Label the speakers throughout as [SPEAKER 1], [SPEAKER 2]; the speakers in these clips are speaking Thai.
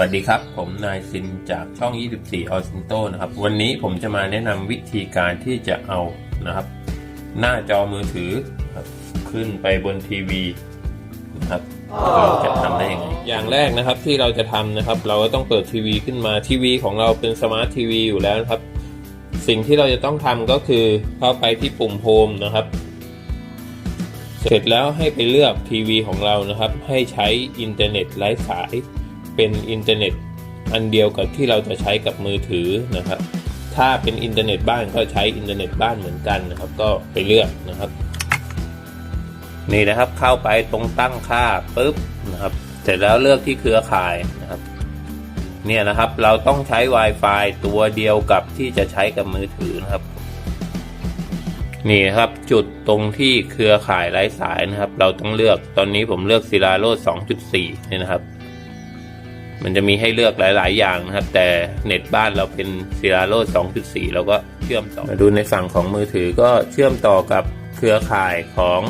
[SPEAKER 1] วัสดีครับ ผมนายซินจากช่อง 24 ออซินโตนะครับ วันนี้ผมจะมาแนะนำวิธีการที่จะเอานะครับ หน้าจอมือถือขึ้นไปบนทีวีนะครับเราจะทำได้ยังไงอย่างแรกนะครับที่เราจะทำนะครับ เราก็ต้องเปิดทีวีขึ้นมาทีวีของเราเป็นสมาร์ททีวีอยู่แล้วนะครับ สิ่งที่เราจะต้องทำก็คือเข้าไปที่ปุ่มโฮมนะครับเสร็จแล้วให้ไปเลือกทีวีของเรานะครับ ให้ใช้อินเทอร์เน็ตไร้สาย เป็นอินเทอร์เน็ตอันเดียวกับที่เราจะใช้กับมือถือนะครับ ถ้าเป็นอินเทอร์เน็ตบ้านก็ใช้อินเทอร์เน็ตบ้านเหมือนกันนะครับ ก็ไปเลือกนะครับ นี่นะครับเข้าไปตรงตั้งค่าปุ๊บนะครับ เสร็จแล้วเลือกที่เครือข่ายนะครับ เนี่ยนะครับเราต้องใช้ Wi-Fi ตัวเดียวกับที่จะใช้กับมือถือนะครับนี่ครับจุดตรงที่เครือข่ายไร้สายนะครับ เราต้องเลือกตอนนี้ผมเลือกซิลาโรด2.4นี่นะครับ มันจะมีให้เลือกหลาย ๆ อย่างนะครับ แต่เน็ตบ้านเราเป็นซิลาโรด2.4 เราก็เชื่อมต่อ มาดูในฝั่งของมือถือก็เชื่อมต่อกับเครือข่ายของ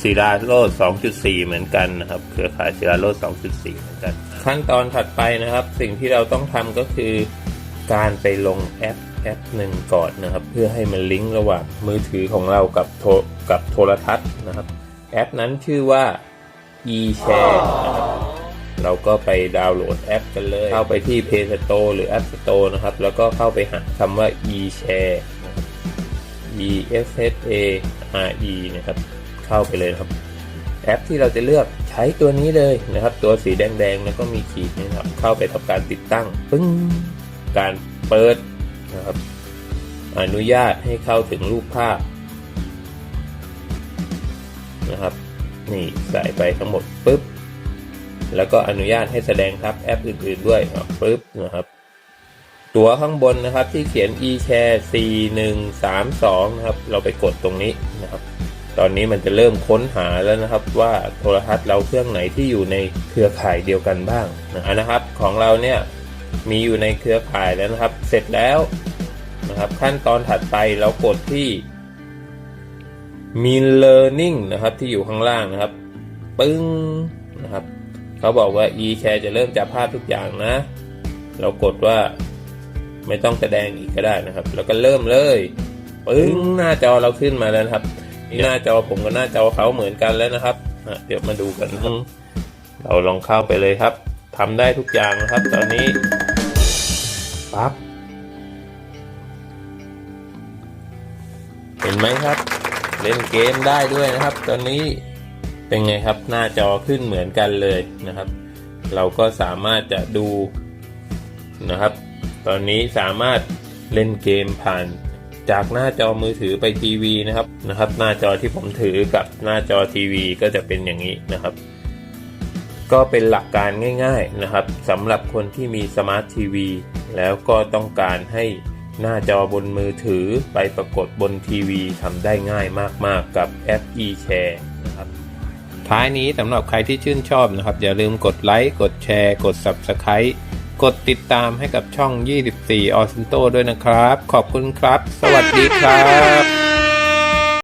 [SPEAKER 1] ซิลาโรด2.4 เหมือนกันนะครับ เครือข่ายซิลาโรด2.4 เหมือนกัน ขั้นตอนถัดไปนะครับ สิ่งที่เราต้องทำก็คือการไปลงแอปแอปหนึ่งก่อนนะครับ เพื่อให้มันลิงก์ระหว่างมือถือของเรากับโทรกับโทรทัศน์นะครับ แอปนั้นชื่อว่า eShare นะครับ เราก็ไปดาวน์โหลดแอปกันเลย เข้าไปที่ Play Store หรือ App Store นะครับ แล้วก็เข้าไปหาคำว่า eShare e s h a r e นะครับ เข้าไปเลยครับ แอปที่เราจะเลือกใช้ตัวนี้เลยนะครับ ตัวสีแดงๆแล้วก็มีขีดนี่นะครับ เข้าไปทำการติดตั้งปึ้งการเปิดนะครับ อนุญาตให้เข้าถึงรูปภาพนะครับ นี่ใส่ไปทั้งหมดปุ๊บ แล้วก็อนุญาตให้แสดงทับแอปอื่น ๆ ด้วยปุ๊บนะครับ ตัวข้างบนนะครับที่เขียน eShare 4132 นะครับ เราไปกดตรงนี้นะครับตอนนี้มันจะเริ่มค้นหาแล้วนะครับว่าโทรทัศน์เราเครื่องไหนที่อยู่ในเครือข่ายเดียวกันบ้างนะครับ ของเราเนี่ยมีอยู่ในเครือข่ายแล้วนะครับ เสร็จแล้วนะครับ ขั้นตอนถัดไปเรากดที่ Mean Learning นะครับที่อยู่ข้างล่างนะครับ ปึ้งนะครับ เขาบอกว่า eShare จะเริ่มจับภาพทุกอย่างนะ เรากดว่าไม่ต้องแสดงอีกก็ได้นะครับ แล้วก็เริ่มเลยปึ้งหน้าจอเราขึ้นมาแล้วนะครับหน้าจอผมกับหน้าจอเขาเหมือนกันแล้วนะครับอะเดี๋ยวมาดูกันนะครับเราลองเข้าไปเลยครับทำได้ทุกอย่างนะครับ ตอนนี้ปั๊บเห็นไหมครับ เล่นเกมได้ด้วยนะครับ ตอนนี้ เป็นไงครับหน้าจอขึ้นเหมือนกันเลยนะครับ เราก็สามารถจะดูนะครับ ตอนนี้สามารถเล่นเกมผ่านจากหน้าจอมือถือไปทีวีนะครับนะครับ หน้าจอที่ผมถือกับหน้าจอทีวีก็จะเป็นอย่างนี้นะครับ ก็เป็นหลักการง่ายๆนะครับสำหรับคนที่มีสมาร์ททีวีแล้วก็ต้องการให้หน้าจอบนมือถือไปปรากฏบนทีวีทำได้ง่ายมากๆกับแอป eShare นะครับ ท้ายนี้สำหรับใครที่ชื่นชอบนะครับ อย่าลืมกดไลค์ กดแชร์ กด Subscribe กดติดตามให้กับช่อง 24 ออซินโตด้วยนะครับ ขอบคุณครับ สวัสดีครับ